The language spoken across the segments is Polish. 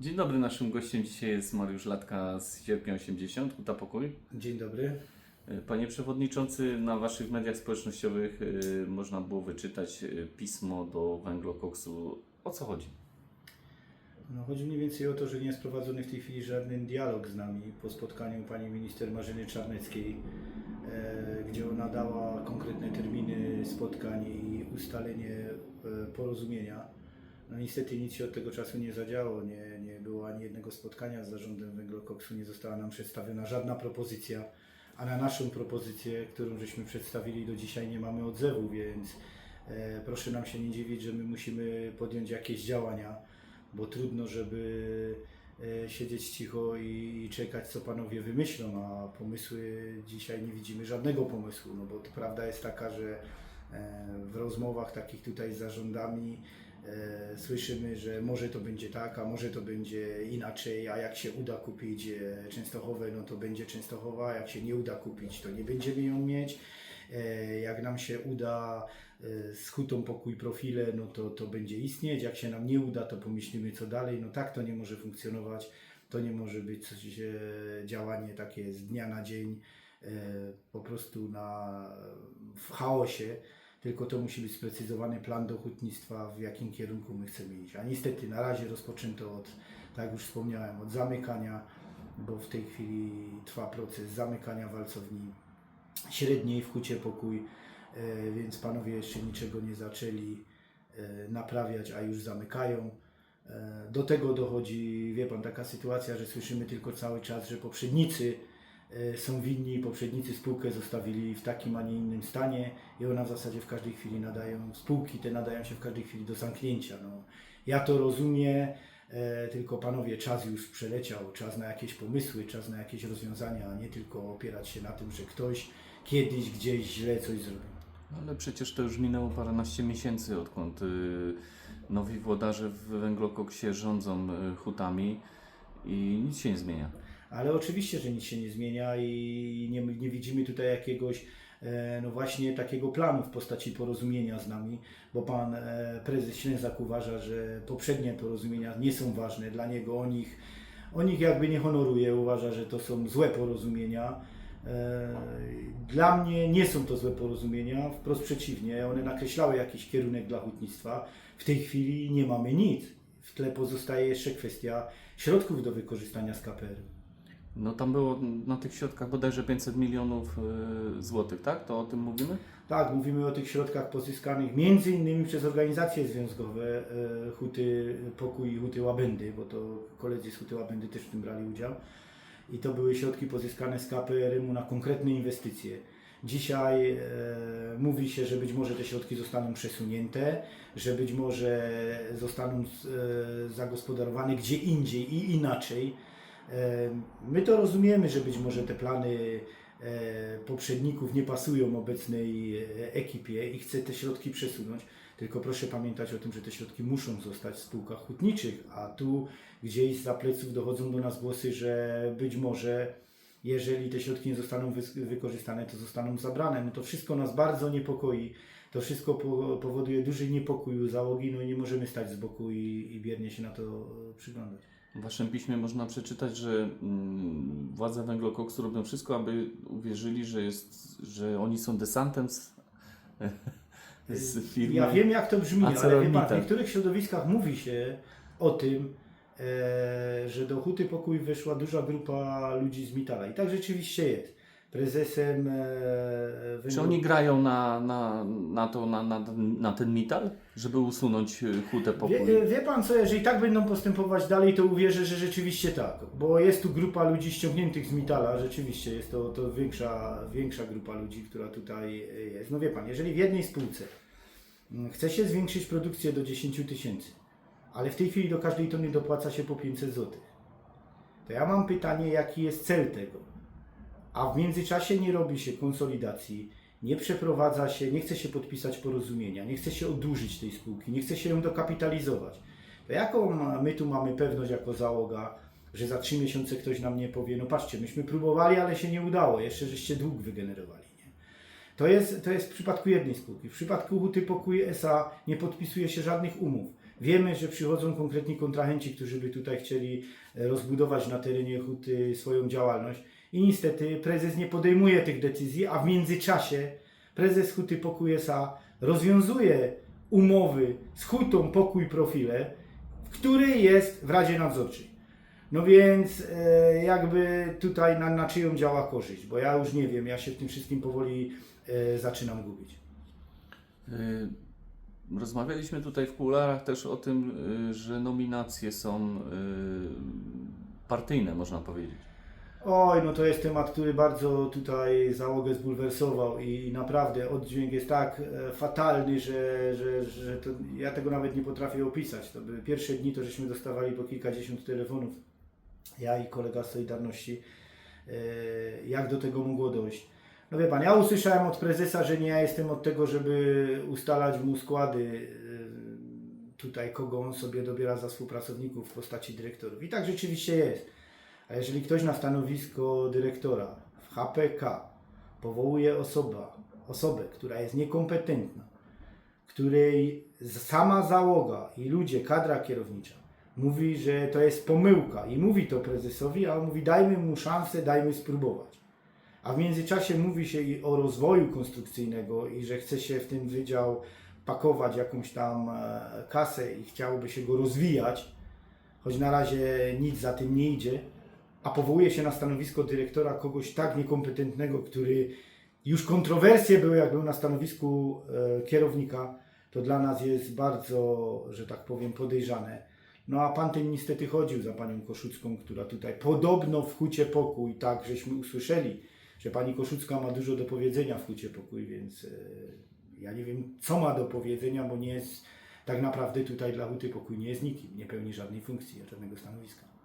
Dzień dobry, naszym gościem dzisiaj jest Mariusz Latka z Sierpnia 80, Huta Pokój. Dzień dobry. Panie Przewodniczący, na Waszych mediach społecznościowych y, można było wyczytać y, pismo do węglokoksu. O co chodzi? No, chodzi mniej więcej o to, że nie jest prowadzony w tej chwili żaden dialog z nami po spotkaniu pani minister Marzyny Czarneckiej, e, gdzie ona dała konkretne terminy spotkań i ustalenie e, porozumienia. No niestety nic się od tego czasu nie zadziało, nie, nie było ani jednego spotkania z zarządem Węglokoksu, nie została nam przedstawiona żadna propozycja, a na naszą propozycję, którą żeśmy przedstawili do dzisiaj nie mamy odzewu, więc e, proszę nam się nie dziwić, że my musimy podjąć jakieś działania bo trudno, żeby e, siedzieć cicho i, i czekać, co panowie wymyślą, a pomysły dzisiaj nie widzimy żadnego pomysłu, no bo prawda jest taka, że e, w rozmowach takich tutaj z zarządami słyszymy, że może to będzie tak, a może to będzie inaczej, a jak się uda kupić e, Częstochowę, no to będzie Częstochowa, jak się nie uda kupić, to nie będziemy ją mieć. E, Jak nam się uda e, z hutą pokój profile, no to, to będzie istnieć. Jak się nam nie uda, to pomyślimy co dalej. No tak to nie może funkcjonować. To nie może być coś, e, działanie takie z dnia na dzień, e, po prostu na, w chaosie. Tylko to musi być sprecyzowany plan do hutnictwa, w jakim kierunku my chcemy iść. A niestety na razie rozpoczęto od, tak jak już wspomniałem, od zamykania, bo w tej chwili trwa proces zamykania walcowni średniej w Hucie Pokój, e, więc panowie jeszcze niczego nie zaczęli e, naprawiać, a już zamykają. E, Do tego dochodzi, wie pan, taka sytuacja, że słyszymy tylko cały czas, że poprzednicy są winni, poprzednicy spółkę zostawili w takim, a nie innym stanie i ona w zasadzie w każdej chwili nadają, spółki te nadają się w każdej chwili do zamknięcia. No, ja to rozumiem, e, tylko panowie, czas już przeleciał, czas na jakieś pomysły, czas na jakieś rozwiązania, a nie tylko opierać się na tym, że ktoś kiedyś gdzieś źle coś zrobił. Ale przecież to już minęło paręnaście miesięcy, odkąd y, nowi włodarze w węglokoksie rządzą y, hutami i nic się nie zmienia. Ale oczywiście, że nic się nie zmienia i nie, nie widzimy tutaj jakiegoś e, no właśnie takiego planu w postaci porozumienia z nami, bo pan e, prezes Ślęzak uważa, że poprzednie porozumienia nie są ważne dla niego, on ich, on ich jakby nie honoruje, uważa, że to są złe porozumienia. E, Dla mnie nie są to złe porozumienia, wprost przeciwnie, one nakreślały jakiś kierunek dla hutnictwa. W tej chwili nie mamy nic. W tle pozostaje jeszcze kwestia środków do wykorzystania z KPR. No tam było na tych środkach bodajże 500 milionów y, złotych, tak? To o tym mówimy? Tak, mówimy o tych środkach pozyskanych między innymi przez organizacje związkowe e, Huty Pokój i Huty Łabędy, bo to koledzy z Huty Łabędy też w tym brali udział. I to były środki pozyskane z KPRM-u na konkretne inwestycje. Dzisiaj e, mówi się, że być może te środki zostaną przesunięte, że być może zostaną e, zagospodarowane gdzie indziej i inaczej. E, My to rozumiemy, że być może te plany e, poprzedników nie pasują obecnej e, ekipie i chce te środki przesunąć. Tylko proszę pamiętać o tym, że te środki muszą zostać w spółkach hutniczych, a tu gdzieś za pleców dochodzą do nas głosy, że być może jeżeli te środki nie zostaną wykorzystane, to zostaną zabrane. No to wszystko nas bardzo niepokoi. To wszystko po- powoduje duży niepokój u załogi, no i nie możemy stać z boku i, i biernie się na to przyglądać. W Waszym piśmie można przeczytać, że mm, władze węglokoksu robią wszystko, aby uwierzyli, że, jest, że oni są desantem z, z firmy. Ja wiem jak to brzmi, ale wie pan, w niektórych środowiskach mówi się o tym, e, że do Huty Pokój wyszła duża grupa ludzi z Mitala. I tak rzeczywiście jest. Prezesem e, Czy oni grają na, na, na to, na, na, na ten metal, żeby usunąć y, hutę pokój? Wie, wie pan co, jeżeli tak będą postępować dalej, to uwierzę, że rzeczywiście tak. Bo jest tu grupa ludzi ściągniętych z Mitala, rzeczywiście jest to, to większa, większa grupa ludzi, która tutaj e, jest. No wie pan, jeżeli w jednej spółce mm, chce się zwiększyć produkcję do 10 tysięcy, ale w tej chwili do każdej tony dopłaca się po 500 zł, to ja mam pytanie, jaki jest cel tego? A w międzyczasie nie robi się konsolidacji, nie przeprowadza się, nie chce się podpisać porozumienia, nie chce się odłużyć tej spółki, nie chce się ją dokapitalizować. To jaką my tu mamy pewność jako załoga, że za trzy miesiące ktoś nam nie powie, no patrzcie, myśmy próbowali, ale się nie udało, jeszcze żeście dług wygenerowali. Nie? To, jest, to jest w przypadku jednej spółki. W przypadku Huty Pokój SA nie podpisuje się żadnych umów. Wiemy, że przychodzą konkretni kontrahenci, którzy by tutaj chcieli e, rozbudować na terenie huty swoją działalność i niestety prezes nie podejmuje tych decyzji, a w międzyczasie prezes huty Pokój S.A. rozwiązuje umowy z hutą Pokój Profile, w której jest w Radzie Nadzorczej. No więc e, jakby tutaj na, na czyją działa korzyść, bo ja już nie wiem, ja się w tym wszystkim powoli e, zaczynam gubić. Y, Rozmawialiśmy tutaj w kularach też o tym, y, że nominacje są y, partyjne, można powiedzieć. Oj, no to jest temat, który bardzo tutaj załogę zbulwersował i naprawdę oddźwięk jest tak e, fatalny, że, że, że to, ja tego nawet nie potrafię opisać. To były pierwsze dni, to żeśmy dostawali po kilkadziesiąt telefonów, ja i kolega z Solidarności, e, jak do tego mogło dojść. No wie Pan, ja usłyszałem od prezesa, że nie ja jestem od tego, żeby ustalać mu składy e, tutaj, kogo on sobie dobiera za współpracowników w postaci dyrektorów. I tak rzeczywiście jest. A jeżeli ktoś na stanowisko dyrektora w HPK powołuje osoba, osobę, która jest niekompetentna, której sama załoga i ludzie, kadra kierownicza mówi, że to jest pomyłka i mówi to prezesowi, a on mówi dajmy mu szansę, dajmy spróbować. A w międzyczasie mówi się i o rozwoju konstrukcyjnego i że chce się w ten wydział pakować jakąś tam e, kasę i chciałoby się go rozwijać, choć na razie nic za tym nie idzie, a powołuje się na stanowisko dyrektora kogoś tak niekompetentnego, który już kontrowersje były, jak był na stanowisku e, kierownika, to dla nas jest bardzo, że tak powiem, podejrzane. No a pan ten niestety chodził za panią Koszucką, która tutaj podobno w Hucie Pokój, tak żeśmy usłyszeli, że pani Koszucka ma dużo do powiedzenia w Hucie Pokój, więc e, ja nie wiem, co ma do powiedzenia, bo nie jest tak naprawdę tutaj dla Huty Pokój nie jest nikim, nie pełni żadnej funkcji, żadnego stanowiska.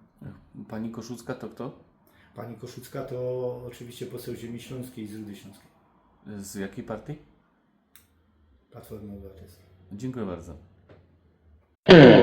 Pani Koszucka to kto? Pani Koszucka to oczywiście poseł ziemi śląskiej z Rudy Śląskiej. Z jakiej partii? Platformy Obywatelskiej. Dziękuję bardzo.